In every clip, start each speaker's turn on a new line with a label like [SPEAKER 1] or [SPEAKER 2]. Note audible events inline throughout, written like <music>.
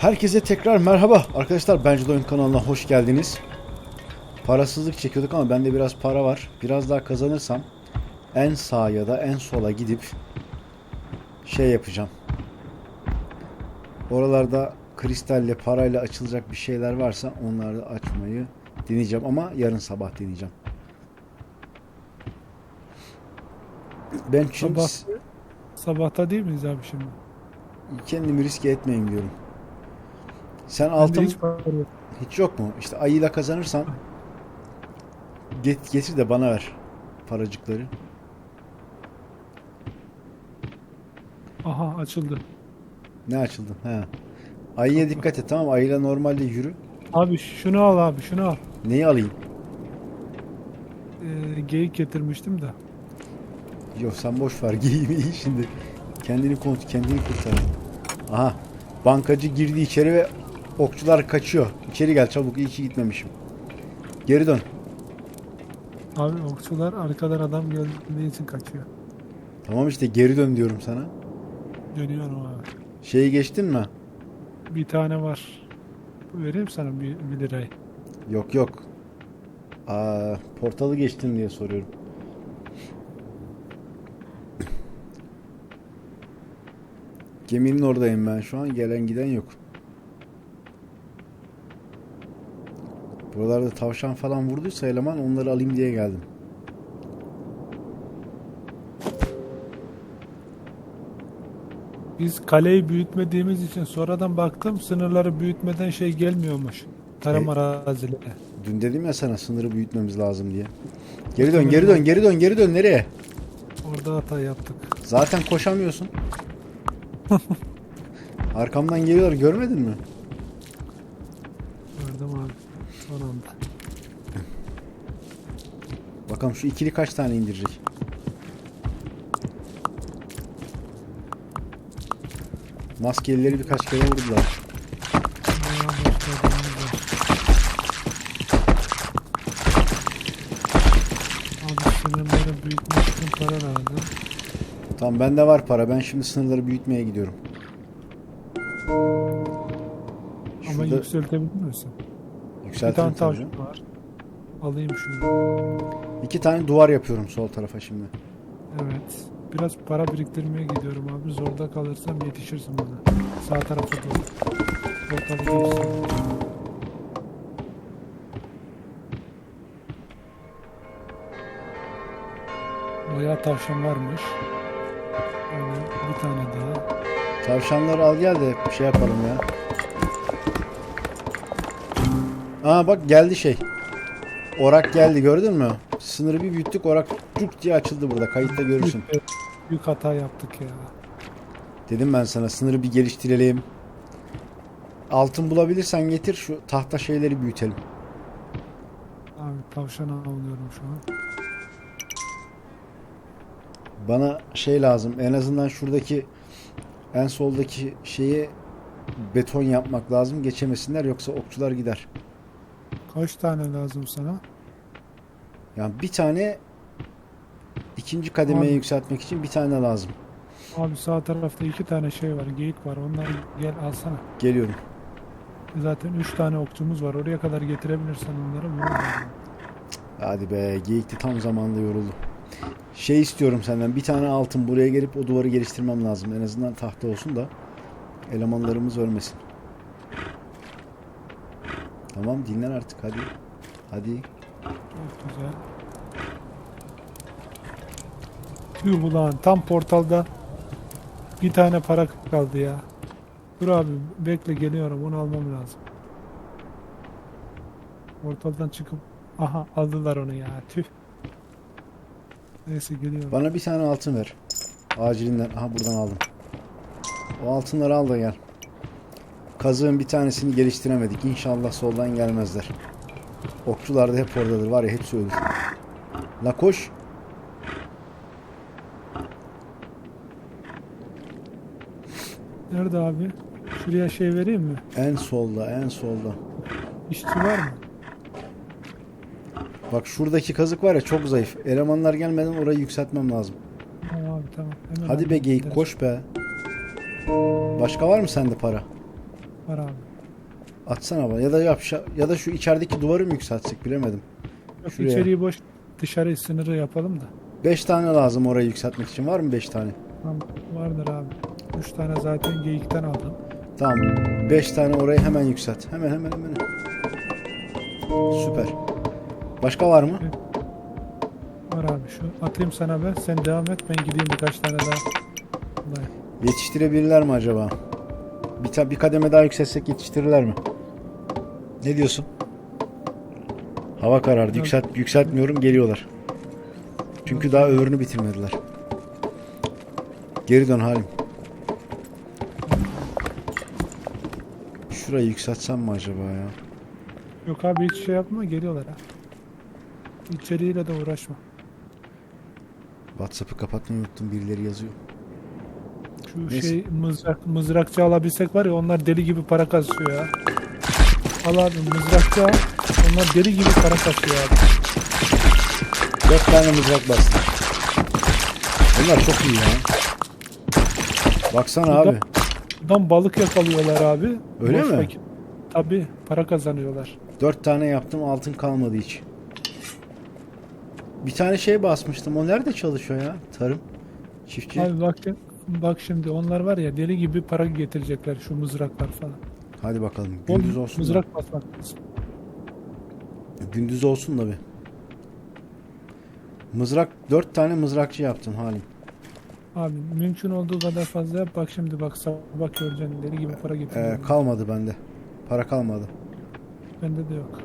[SPEAKER 1] Herkese tekrar merhaba. Arkadaşlar Bence Oyun kanalına hoş geldiniz. Parasızlık çekiyorduk ama bende biraz para var. Biraz daha kazanırsam en sağa ya da en sola gidip şey yapacağım. Oralarda kristalle parayla açılacak bir şeyler varsa onları açmayı deneyeceğim ama yarın sabah deneyeceğim. Ben çünkü
[SPEAKER 2] Sabah, sabahta değil miyiz abi şimdi?
[SPEAKER 1] kendimi riske etmeyin diyorum. Sen altın
[SPEAKER 2] hiç.
[SPEAKER 1] Hiç yok mu? İşte ayıyla kazanırsan get, getir de bana ver paracıkları.
[SPEAKER 2] Aha açıldı.
[SPEAKER 1] Ne açıldı? He. Ayıya dikkat et tamam? Ayıyla normalde yürü.
[SPEAKER 2] Abi şunu al abi şunu al.
[SPEAKER 1] Neyi alayım?
[SPEAKER 2] Ee, geyik getirmiştim de.
[SPEAKER 1] Yok sen boş ver. <laughs> Giyimi iyi şimdi. Kendini kont kendini kurtar. Aha. Bankacı girdi içeri ve okçular kaçıyor. İçeri gel çabuk. İyi ki gitmemişim. Geri dön.
[SPEAKER 2] Abi okçular arkadan adam geldiği için kaçıyor.
[SPEAKER 1] Tamam işte geri dön diyorum sana.
[SPEAKER 2] Dönüyorum abi.
[SPEAKER 1] Şeyi geçtin mi?
[SPEAKER 2] Bir tane var. Vereyim sana bir, bir lirayı.
[SPEAKER 1] Yok yok. Aa, portalı geçtin diye soruyorum. Geminin oradayım ben şu an. Gelen giden yok. Buralarda tavşan falan vurduysa eleman onları alayım diye geldim.
[SPEAKER 2] Biz kaleyi büyütmediğimiz için sonradan baktım sınırları büyütmeden şey gelmiyormuş. Tarım
[SPEAKER 1] E-
[SPEAKER 2] arazileri.
[SPEAKER 1] Dün dedim ya sana sınırı büyütmemiz lazım diye. Geri dön, geri dön, geri dön, geri dön. Nereye?
[SPEAKER 2] Orada hata yaptık.
[SPEAKER 1] Zaten koşamıyorsun. <laughs> Arkamdan geliyorlar görmedin mi?
[SPEAKER 2] Son anda.
[SPEAKER 1] Bakalım şu ikili kaç tane indirecek. Maskelileri birkaç kere vurdular. Tamam bende var para. Ben şimdi sınırları büyütmeye gidiyorum.
[SPEAKER 2] Ama
[SPEAKER 1] Şurada
[SPEAKER 2] yükseltebilir misin? Bir
[SPEAKER 1] yükseltirim
[SPEAKER 2] tane
[SPEAKER 1] tabii
[SPEAKER 2] tavşan var. Alayım şunu.
[SPEAKER 1] İki tane duvar yapıyorum sol tarafa şimdi.
[SPEAKER 2] Evet. Biraz para biriktirmeye gidiyorum abi. Zorda kalırsam yetişirsin bana. Sağ tarafa doğru. Ortalık geçsin. Bayağı tavşan varmış. Öyle bir tane daha.
[SPEAKER 1] Tavşanları al gel de bir şey yapalım ya. Aa bak geldi şey. Orak geldi gördün mü? Sınırı bir büyüttük orak cuk diye açıldı burada. Kayıtta görürsün.
[SPEAKER 2] Büyük, büyük hata yaptık ya.
[SPEAKER 1] Dedim ben sana sınırı bir geliştirelim. Altın bulabilirsen getir şu tahta şeyleri büyütelim.
[SPEAKER 2] Abi tavşan avlıyorum şu an.
[SPEAKER 1] Bana şey lazım en azından şuradaki en soldaki şeyi beton yapmak lazım geçemesinler yoksa okçular gider.
[SPEAKER 2] Kaç tane lazım sana?
[SPEAKER 1] Yani bir tane ikinci kademeye
[SPEAKER 2] Abi.
[SPEAKER 1] yükseltmek için bir tane lazım.
[SPEAKER 2] Abi sağ tarafta iki tane şey var. Geyik var. Onları gel alsana.
[SPEAKER 1] Geliyorum.
[SPEAKER 2] Zaten üç tane okçumuz var. Oraya kadar getirebilirsen onları vururuz.
[SPEAKER 1] Hadi be geyik de tam zamanında yoruldu. Şey istiyorum senden bir tane altın buraya gelip o duvarı geliştirmem lazım. En azından tahta olsun da elemanlarımız ölmesin. Tamam dinlen artık hadi. Hadi.
[SPEAKER 2] Çok güzel. Tüh ulan tam portalda bir tane para kaldı ya. Dur abi bekle geliyorum onu almam lazım. Portaldan çıkıp aha aldılar onu ya tüh. Neyse geliyorum.
[SPEAKER 1] Bana bir tane altın ver. Acilinden. Aha buradan aldım. O altınları al da gel. Kazığın bir tanesini geliştiremedik. İnşallah soldan gelmezler. Okçular da hep oradadır. Var ya hepsi ölür. La koş.
[SPEAKER 2] Nerede abi? Şuraya şey vereyim mi?
[SPEAKER 1] En solda, en solda.
[SPEAKER 2] İşçi var mı?
[SPEAKER 1] Bak şuradaki kazık var ya çok zayıf. Elemanlar gelmeden orayı yükseltmem lazım.
[SPEAKER 2] Tamam abi tamam. Hemen
[SPEAKER 1] Hadi be geyik koş be. Başka var mı sende para?
[SPEAKER 2] Var abi.
[SPEAKER 1] Atsana bana ya da yap ya da şu içerideki duvarı mı yükseltsek bilemedim.
[SPEAKER 2] Yok,
[SPEAKER 1] Şuraya.
[SPEAKER 2] içeriği boş dışarı sınırı yapalım da.
[SPEAKER 1] 5 tane lazım orayı yükseltmek için. Var mı 5 tane?
[SPEAKER 2] Tamam, vardır abi. 3 tane zaten geyikten aldım.
[SPEAKER 1] Tamam. 5 tane orayı hemen yükselt. Hemen hemen hemen. Süper. Başka var mı?
[SPEAKER 2] Var abi şu atayım sana ben. Sen devam et ben gideyim birkaç tane daha.
[SPEAKER 1] Yetiştirebilirler mi acaba? Bir, bir kademe daha yükseltsek yetiştirirler mi? Ne diyorsun? Hava karardı. Yükselt, yükseltmiyorum. Geliyorlar. Çünkü daha öbürünü bitirmediler. Geri dön halim. Şurayı yükseltsem mi acaba ya?
[SPEAKER 2] Yok abi hiç şey yapma geliyorlar ha. İçeriğiyle de uğraşma.
[SPEAKER 1] WhatsApp'ı kapatmayı unuttum. Birileri yazıyor.
[SPEAKER 2] Şu
[SPEAKER 1] Neyse.
[SPEAKER 2] şey mızrak, mızrakçı alabilsek var ya onlar deli gibi para kasıyor ya. Al abi mızrakçı al. Onlar deli gibi para kasıyor abi.
[SPEAKER 1] 4 tane mızrak bastım. Bunlar çok iyi ya. Baksana abi.
[SPEAKER 2] Buradan balık yakalıyorlar abi.
[SPEAKER 1] Öyle mi?
[SPEAKER 2] vakit. Tabii para kazanıyorlar.
[SPEAKER 1] 4 tane yaptım altın kalmadı hiç. Bir tane şey basmıştım. O nerede çalışıyor ya? Tarım. Çiftçi.
[SPEAKER 2] Abi bak, bak şimdi onlar var ya deli gibi para getirecekler şu mızraklar falan.
[SPEAKER 1] Hadi bakalım. Gündüz olsun. da.
[SPEAKER 2] Mızrak basmak lazım.
[SPEAKER 1] Gündüz olsun da bir. Mızrak 4 tane mızrakçı yaptım halim.
[SPEAKER 2] Abi mümkün olduğu kadar fazla yap. Bak şimdi bak sabah göreceksin deli gibi para
[SPEAKER 1] Ee,
[SPEAKER 2] getiriyor.
[SPEAKER 1] kalmadı bende. Para kalmadı.
[SPEAKER 2] Bende de yok.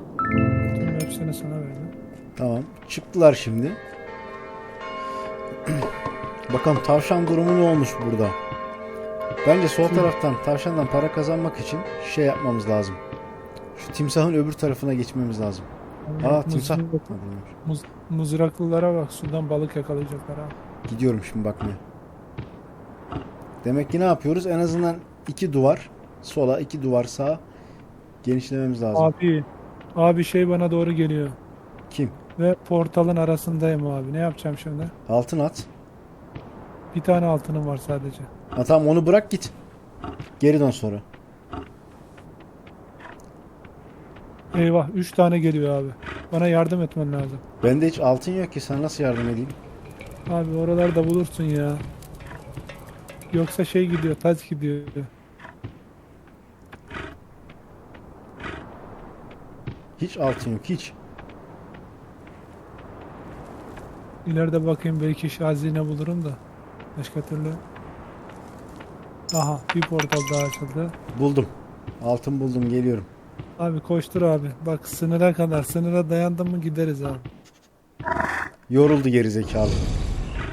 [SPEAKER 2] Tüm hepsini sana verdim.
[SPEAKER 1] Tamam. Çıktılar şimdi. Bakalım tavşan durumu ne olmuş burada? Bence sol taraftan tavşandan para kazanmak için şey yapmamız lazım. Şu timsahın öbür tarafına geçmemiz lazım. Aa timsah. Ha,
[SPEAKER 2] mız- mızraklılara bak sudan balık yakalayacaklar abi.
[SPEAKER 1] Gidiyorum şimdi bakmaya. Demek ki ne yapıyoruz? En azından iki duvar sola, iki duvar sağa genişlememiz lazım.
[SPEAKER 2] Abi abi şey bana doğru geliyor.
[SPEAKER 1] Kim?
[SPEAKER 2] Ve portalın arasındayım abi. Ne yapacağım şimdi?
[SPEAKER 1] Altın at.
[SPEAKER 2] Bir tane altınım var sadece.
[SPEAKER 1] Ha tamam onu bırak git. Geri dön sonra.
[SPEAKER 2] Eyvah 3 tane geliyor abi. Bana yardım etmen lazım.
[SPEAKER 1] Bende hiç altın yok ki sana nasıl yardım edeyim?
[SPEAKER 2] Abi oralarda bulursun ya. Yoksa şey gidiyor, taç gidiyor.
[SPEAKER 1] Hiç altın yok hiç.
[SPEAKER 2] İleride bakayım belki hazine bulurum da. Başka türlü. Aha bir portal daha açıldı.
[SPEAKER 1] Buldum. Altın buldum geliyorum.
[SPEAKER 2] Abi koştur abi. Bak sınıra kadar. Sınıra dayandın mı gideriz abi.
[SPEAKER 1] Yoruldu geri zekalı.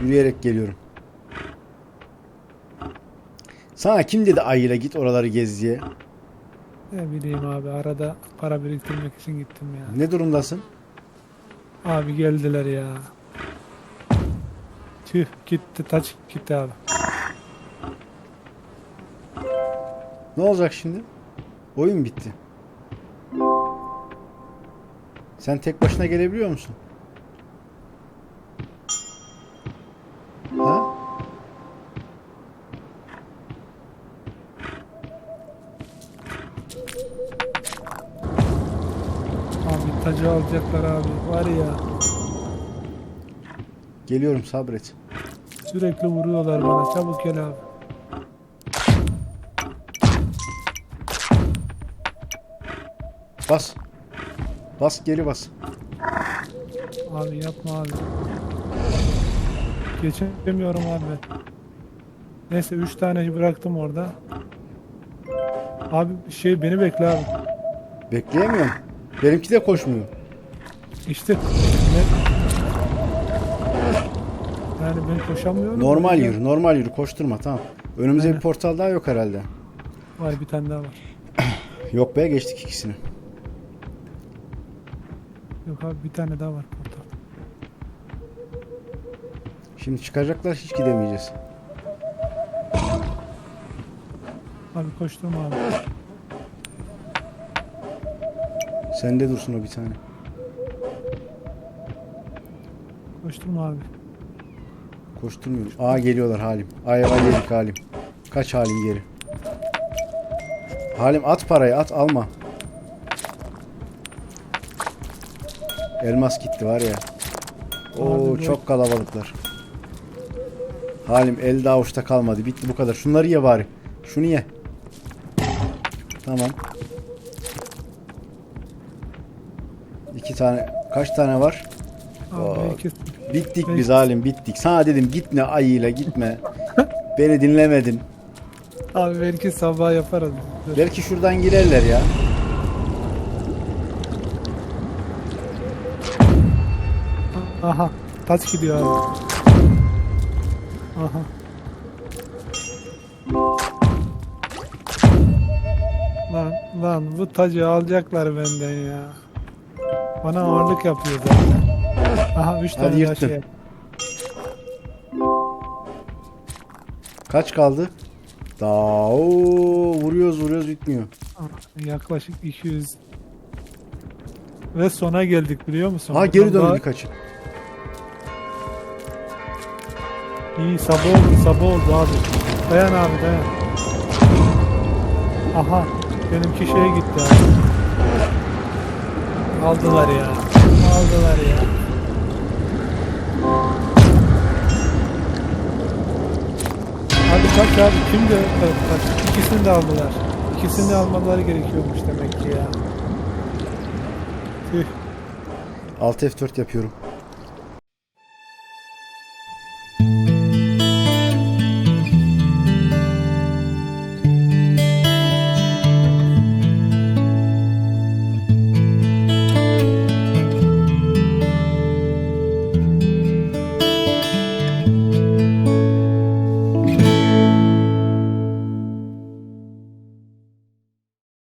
[SPEAKER 1] Yürüyerek geliyorum. Sana kim dedi ayıyla git oraları gez diye?
[SPEAKER 2] Ne bileyim abi arada para biriktirmek için gittim ya.
[SPEAKER 1] Ne durumdasın?
[SPEAKER 2] Abi geldiler ya. Tüh gitti taç gitti abi.
[SPEAKER 1] Ne olacak şimdi? Oyun bitti. Sen tek başına gelebiliyor musun? Ha?
[SPEAKER 2] Abi tacı alacaklar abi. Var ya
[SPEAKER 1] Geliyorum sabret.
[SPEAKER 2] sürekli vuruyorlar bana. Çabuk gel abi.
[SPEAKER 1] Bas. Bas geri bas.
[SPEAKER 2] Abi yapma abi. Geçemiyorum abi. Neyse 3 tane bıraktım orada. Abi şey beni bekle abi.
[SPEAKER 1] Bekleyemiyorum. Benimki de koşmuyor.
[SPEAKER 2] İşte ne? Yani ben koşamıyorum.
[SPEAKER 1] Normal
[SPEAKER 2] yüzden-
[SPEAKER 1] yürü, normal yürü. Koşturma tamam. Önümüzde
[SPEAKER 2] Aynen.
[SPEAKER 1] bir portal daha yok herhalde.
[SPEAKER 2] Var bir tane daha var. <clears throat>
[SPEAKER 1] Yok be geçtik ikisini.
[SPEAKER 2] Yok abi bir tane daha var portal.
[SPEAKER 1] Şimdi çıkacaklar hiç gidemeyeceğiz.
[SPEAKER 2] Abi koşturma abi.
[SPEAKER 1] Sende dursun o bir tane.
[SPEAKER 2] Koşturma abi.
[SPEAKER 1] Koşturmuyorum. Aa geliyorlar halim. Ayva yedik halim. Kaç halim geri. Halim at parayı at alma. Elmas gitti var ya. Oo çok kalabalıklar. Halim elde avuçta kalmadı. Bitti bu kadar. Şunları ye bari. Şunu ye. Tamam. İki tane. Kaç tane var?
[SPEAKER 2] Abi.
[SPEAKER 1] Bittik biz Halim bittik. Sana dedim gitme ayıyla gitme. <laughs> Beni dinlemedin.
[SPEAKER 2] abi belki sabah yaparız.
[SPEAKER 1] Belki şuradan girerler ya.
[SPEAKER 2] Aha. Taç gidiyor abi. Aha. Lan lan bu tacı alacaklar benden ya. Bana ağırlık yapıyor zaten. Aha 3
[SPEAKER 1] Hadi
[SPEAKER 2] tane daha
[SPEAKER 1] yırttın.
[SPEAKER 2] şey.
[SPEAKER 1] Kaç kaldı? Daha oo, vuruyoruz vuruyoruz bitmiyor.
[SPEAKER 2] Yaklaşık 200. Ve sona geldik biliyor musun?
[SPEAKER 1] Ha geri döndü
[SPEAKER 2] daha-
[SPEAKER 1] birkaçı.
[SPEAKER 2] İyi sabah oldu sabah oldu abi. Dayan abi dayan. Aha benimki şeye gitti abi. Aldılar ya. Aldılar ya. Hadi bak abi kim de bak ikisini de aldılar. İkisini de almaları gerekiyormuş demek ki ya. Tüh.
[SPEAKER 1] 6 F4 yapıyorum.